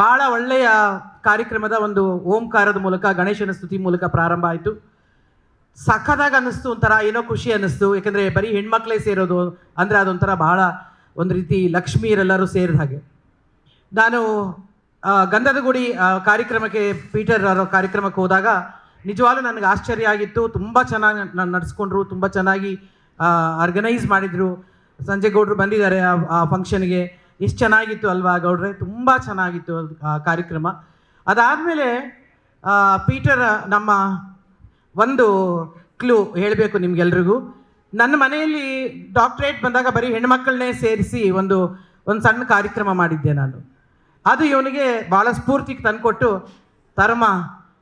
ಬಹಳ ಒಳ್ಳೆಯ ಕಾರ್ಯಕ್ರಮದ ಒಂದು ಓಂಕಾರದ ಮೂಲಕ, ಗಣೇಶನ ಸ್ತುತಿ ಮೂಲಕ ಪ್ರಾರಂಭ ಆಯಿತು. ಸಖತ್ತಾಗಿ ಅನ್ನಿಸ್ತು ಒಂಥರ, ಏನೋ ಖುಷಿ ಅನ್ನಿಸ್ತು. ಯಾಕಂದರೆ ಬರೀ ಹೆಣ್ಮಕ್ಳೇ ಸೇರೋದು ಅಂದರೆ ಅದೊಂಥರ ಬಹಳ ಒಂದು ರೀತಿ ಲಕ್ಷ್ಮೀರೆಲ್ಲರೂ ಸೇರಿದ ಹಾಗೆ. ನಾನು ಗಂಧದ ಗುಡಿ ಕಾರ್ಯಕ್ರಮಕ್ಕೆ, ಪೀಟರ್ ಅವರ ಕಾರ್ಯಕ್ರಮಕ್ಕೆ ಹೋದಾಗ ನಿಜವಾಗ್ಲೂ ನನಗೆ ಆಶ್ಚರ್ಯ ಆಗಿತ್ತು. ತುಂಬ ಚೆನ್ನಾಗಿ ನಾನು ನಡೆಸ್ಕೊಂಡ್ರು, ತುಂಬ ಚೆನ್ನಾಗಿ ಆರ್ಗನೈಸ್ ಮಾಡಿದರು. ಸಂಜಯ್ ಗೌಡ್ರು ಬಂದಿದ್ದಾರೆ ಆ ಫಂಕ್ಷನ್ಗೆ ಎಷ್ಟು ಚೆನ್ನಾಗಿತ್ತು ಅಲ್ವಾ ಗೌಡ್ರೆ? ತುಂಬ ಚೆನ್ನಾಗಿತ್ತು ಆ ಕಾರ್ಯಕ್ರಮ. ಅದಾದಮೇಲೆ ಪೀಟರ್ ನಮ್ಮ ಒಂದು ಕ್ಲೂ ಹೇಳಬೇಕು ನಿಮಗೆಲ್ರಿಗೂ. ನನ್ನ ಮನೆಯಲ್ಲಿ ಡಾಕ್ಟ್ರೇಟ್ ಬಂದಾಗ ಬರೀ ಹೆಣ್ಮಕ್ಳನ್ನೇ ಸೇರಿಸಿ ಒಂದು ಒಂದು ಸಣ್ಣ ಕಾರ್ಯಕ್ರಮ ಮಾಡಿದ್ದೆ ನಾನು. ಅದು ಇವನಿಗೆ ಭಾಳ ಸ್ಫೂರ್ತಿಗೆ ತಂದುಕೊಟ್ಟು, ತರಮ್ಮ,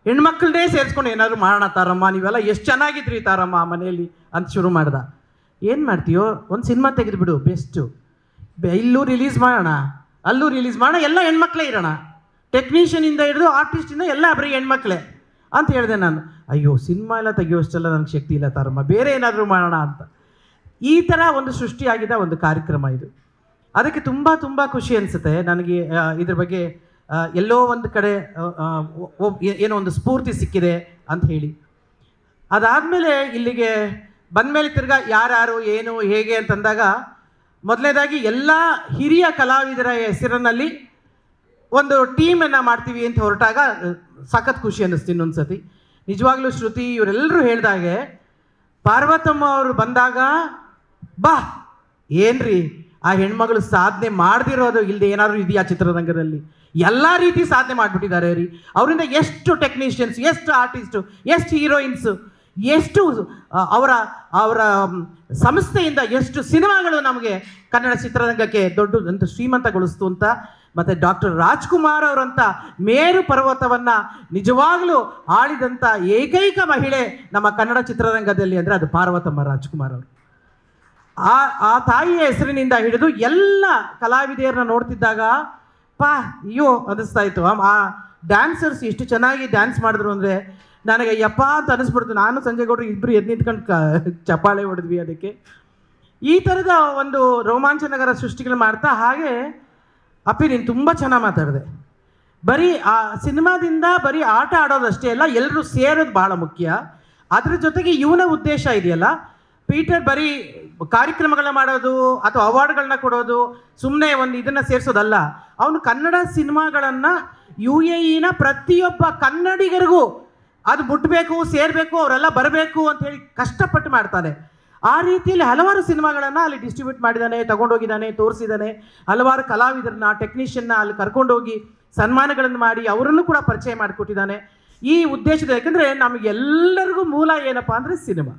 ಹೆಣ್ಮಕ್ಳನ್ನೇ ಸೇರಿಸ್ಕೊಂಡು ಏನಾದರೂ ಮಾಡೋಣ ತಾರಮ್ಮ, ನೀವೆಲ್ಲ ಎಷ್ಟು ಚೆನ್ನಾಗಿದ್ರಿ ತಾರಮ್ಮ ಮನೆಯಲ್ಲಿ, ಅಂತ ಶುರು ಮಾಡ್ದ. ಏನು ಮಾಡ್ತೀಯೋ, ಒಂದು ಸಿನಿಮಾ ತೆಗೆದುಬಿಡು, ಬೆಸ್ಟು. ಇಲ್ಲೂ ರಿಲೀಸ್ ಮಾಡೋಣ. ಅಲ್ಲೂ ರಿಲೀಸ್ ಮಾಡೋಣ. ಎಲ್ಲ ಹೆಣ್ಮಕ್ಳೇ ಇರೋಣ. ಟೆಕ್ನಿಷಿಯನಿಂದ ಹಿಡಿದು ಆರ್ಟಿಸ್ಟಿಂದ ಎಲ್ಲ ಬರೀ ಹೆಣ್ಮಕ್ಳೇ ಅಂತ ಹೇಳಿದೆ ನಾನು. ಅಯ್ಯೋ ಸಿನಿಮಾ ಎಲ್ಲ ತೆಗೆಯೋಷ್ಟೆಲ್ಲ ನನಗೆ ಶಕ್ತಿ ಇಲ್ಲ ತಾರಮ್ಮ. ಬೇರೆ ಏನಾದರೂ ಮಾಡೋಣ ಅಂತ. ಈ ಥರ ಒಂದು ಸೃಷ್ಟಿಯಾಗಿದ್ದ ಒಂದು ಕಾರ್ಯಕ್ರಮ ಇದು. ಅದಕ್ಕೆ ತುಂಬ ತುಂಬ ಖುಷಿ ಅನಿಸುತ್ತೆ. ನನಗೆ ಇದ್ರ ಬಗ್ಗೆ ಎಲ್ಲೋ ಒಂದು ಕಡೆ ಏನೋ ಒಂದು ಸ್ಫೂರ್ತಿ ಸಿಕ್ಕಿದೆ ಅಂತ ಹೇಳಿ. ಅದಾದಮೇಲೆ ಇಲ್ಲಿಗೆ ಬಂದಮೇಲೆ ತಿರ್ಗಾ ಯಾರ್ಯಾರು, ಏನು, ಹೇಗೆ ಅಂತಂದಾಗ ಮೊದಲನೇದಾಗಿ ಎಲ್ಲ ಹಿರಿಯ ಕಲಾವಿದರ ಹೆಸರಿನಲ್ಲಿ ಒಂದು ಟೀಮನ್ನು ಮಾಡ್ತೀವಿ ಅಂತ ಹೊರಟಾಗ ಸಖತ್ ಖುಷಿ ಅನ್ನಿಸ್ತು ಇನ್ನೊಂದು ಸತಿ ನಿಜವಾಗ್ಲೂ ಶ್ರುತಿ ಇವರೆಲ್ಲರೂ ಹೇಳಿದಾಗೆ ಪಾರ್ವತಮ್ಮ ಅವರು ಬಂದಾಗ, ಬಾ, ಏನ್ರಿ, ಆ ಹೆಣ್ಮಗಳು ಸಾಧನೆ ಮಾಡದಿರೋದು ಇಲ್ಲದೆ ಏನಾದರೂ ಇದೆಯಾ ಚಿತ್ರರಂಗದಲ್ಲಿ? ಎಲ್ಲ ರೀತಿ ಸಾಧನೆ ಮಾಡಿಬಿಟ್ಟಿದ್ದಾರೆ ರೀ. ಅವರಿಂದ ಎಷ್ಟು ಟೆಕ್ನಿಷಿಯನ್ಸ್ ಎಷ್ಟು ಆರ್ಟಿಸ್ಟು ಎಷ್ಟು ಹೀರೋಯಿನ್ಸು ಎಷ್ಟು ಅವರ ಅವರ ಸಂಸ್ಥೆಯಿಂದ ಎಷ್ಟು ಸಿನಿಮಾಗಳು ನಮಗೆ ಕನ್ನಡ ಚಿತ್ರರಂಗಕ್ಕೆ ದೊಡ್ಡ ಶ್ರೀಮಂತಗೊಳಿಸ್ತು ಅಂತ, ಮತ್ತು ಡಾಕ್ಟರ್ ರಾಜ್ಕುಮಾರ್ ಅವರಂಥ ಮೇರು ಪರ್ವತವನ್ನ ನಿಜವಾಗಲೂ ಆಳಿದಂಥ ಏಕೈಕ ಮಹಿಳೆ ನಮ್ಮ ಕನ್ನಡ ಚಿತ್ರರಂಗದಲ್ಲಿ ಅಂದರೆ ಅದು ಪಾರ್ವತಮ್ಮ ರಾಜ್ಕುಮಾರ್ ಅವರು. ಆ ಆ ತಾಯಿಯ ಹೆಸರಿನಿಂದ ಹಿಡಿದು ಎಲ್ಲ ಕಲಾವಿದೆಯರನ್ನ ನೋಡ್ತಿದ್ದಾಗ ಪಾ ಅಯ್ಯೋ, ಅನ್ನಿಸ್ತಾ ಇತ್ತು. ಆ- ಆ ಡ್ಯಾನ್ಸರ್ಸ್ ಎಷ್ಟು ಚೆನ್ನಾಗಿ ಡ್ಯಾನ್ಸ್ ಮಾಡಿದ್ರು ಅಂದರೆ ನನಗೆ ಯಪ್ಪ ಅಂತ ಅನಿಸ್ಬಿಡ್ತು ನಾನು ಸಂಜೆ ಗೌಡ್ರು ಇಬ್ಬರು ಎದ್ದು ನಿಂತ್ಕೊಂಡು ಕ, ಚಪ್ಪಾಳೆ ಹೊಡೆದ್ವಿ ಅದಕ್ಕೆ. ಈ ಥರದ ಒಂದು ರೋಮಾಂಚನಗರ ಸೃಷ್ಟಿಗಳು ಮಾಡ್ತಾ, ಹಾಗೆ ಅಪ್ಪಿ ನೀನು ತುಂಬ ಚೆನ್ನಾಗಿ ಮಾತಾಡಿದೆ. ಬರೀ ಆ ಸಿನಿಮಾದಿಂದ ಬರೀ ಆಟ ಆಡೋದಷ್ಟೇ ಅಲ್ಲ ಎಲ್ಲರೂ ಸೇರೋದು ಭಾಳ ಮುಖ್ಯ. ಅದರ ಜೊತೆಗೆ ಇವನ ಉದ್ದೇಶ ಇದೆಯಲ್ಲ ಪೀಟರ್ ಬರೀ ಕಾರ್ಯಕ್ರಮಗಳನ್ನ ಮಾಡೋದು ಅಥವಾ ಅವಾರ್ಡ್ಗಳನ್ನ ಕೊಡೋದು ಸುಮ್ಮನೆ ಒಂದು ಇದನ್ನು ಸೇರಿಸೋದಲ್ಲ. ಅವನು ಕನ್ನಡ ಸಿನಿಮಾಗಳನ್ನು ಯು ಎ ಇನ ಪ್ರತಿಯೊಬ್ಬ ಕನ್ನಡಿಗರಿಗೂ ಅದು ಮುಟ್ಟಬೇಕು ಸೇರಬೇಕು, ಅವರೆಲ್ಲ ಬರಬೇಕು ಅಂತ ಹೇಳಿ ಕಷ್ಟಪಟ್ಟು ಮಾಡ್ತಾನೆ. ಆ ರೀತಿಯಲ್ಲಿ ಹಲವಾರು ಸಿನಿಮಾಗಳನ್ನು ಅಲ್ಲಿ ಡಿಸ್ಟ್ರಿಬ್ಯೂಟ್ ಮಾಡಿದ್ದಾನೆ ತಗೊಂಡೋಗಿದ್ದಾನೆ ತೋರಿಸಿದ್ದಾನೆ ಹಲವಾರು ಕಲಾವಿದರನ್ನ ಟೆಕ್ನಿಷಿಯನ್ನ ಅಲ್ಲಿ ಕರ್ಕೊಂಡೋಗಿ ಸನ್ಮಾನಗಳನ್ನು ಮಾಡಿ ಅವರನ್ನು ಕೂಡ ಪರಿಚಯ ಮಾಡಿಕೊಟ್ಟಿದ್ದಾನೆ ಈ ಉದ್ದೇಶದ ಯಾಕಂದರೆ ನಮಗೆಲ್ಲರಿಗೂ ಮೂಲ ಏನಪ್ಪ ಅಂದರೆ ಸಿನಿಮಾ.